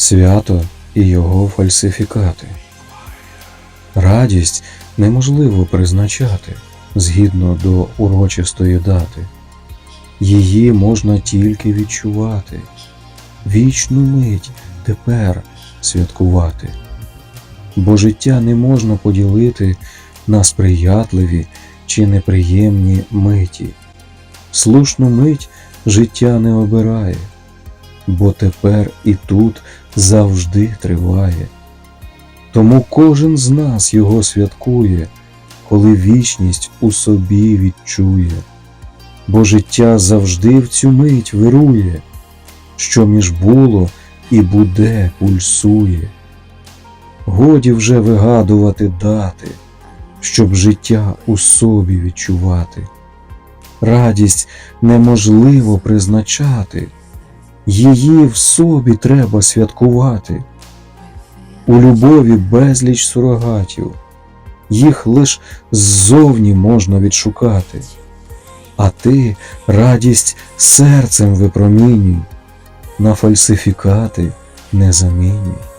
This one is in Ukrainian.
свято і його фальсифікати. Радість неможливо призначати згідно до урочистої дати. Її можна тільки відчувати, вічну мить тепер святкувати. Бо життя не можна поділити на сприятливі чи неприємні миті. Слушну мить життя не обирає, бо тепер і тут завжди триває. Тому кожен з нас його святкує, коли вічність у собі відчує, бо життя завжди в цю мить вирує, що між було і буде пульсує. Годі вже вигадувати дати, щоб життя у собі відчувати. Радість неможливо призначати, її в собі треба святкувати. У любові безліч сурогатів, їх лиш ззовні можна відшукати. А ти радість серцем випромінюй, на фальсифікати не замінюй.